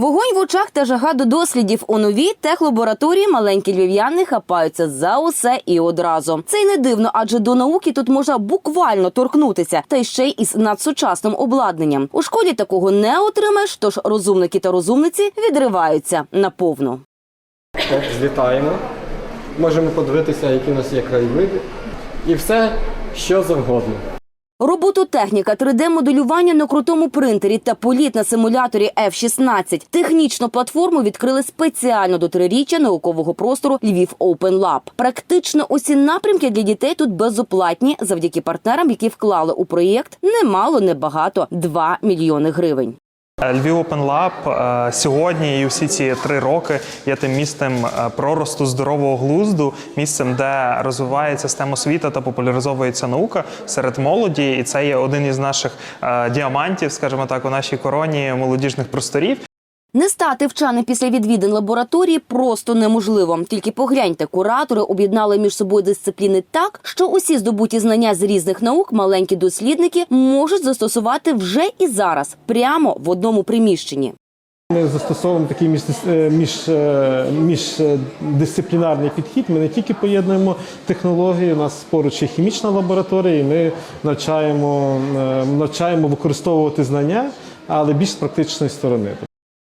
Вогонь в очах та жага до дослідів у новій техлабораторії маленькі львів'яни хапаються за усе і одразу. Це й не дивно, адже до науки тут можна буквально торкнутися, та й ще й із надсучасним обладнанням. У школі такого не отримаєш, тож розумники та розумниці відриваються наповну. Злітаємо. Можемо подивитися, які у нас є краєвиди. І все, що завгодно. Робототехніка, 3D-моделювання на крутому принтері та політ на симуляторі F-16. Технічну платформу відкрили спеціально до триріччя наукового простору Львів Open Lab. Практично усі напрямки для дітей тут безоплатні завдяки партнерам, які вклали у проєкт немало, небагато 2 мільйони гривень. Львів Open Lab е, сьогодні і всі ці три роки є тим місцем е, проросту здорового глузду, місцем, де розвивається система освіти та популяризовується наука серед молоді. І це є один із наших е, діамантів, скажімо так, у нашій короні молодіжних просторів. Не стати вченим після відвідин лабораторії просто неможливо. Тільки погляньте, куратори об'єднали між собою дисципліни так, що усі здобуті знання з різних наук маленькі дослідники можуть застосувати вже і зараз, прямо в одному приміщенні. Ми застосовуємо такий між, е, між, е, міждисциплінарний підхід. Ми не тільки поєднуємо технології, у нас поруч є хімічна лабораторія, і ми навчаємо, е, навчаємо використовувати знання, але більш з практичної сторони.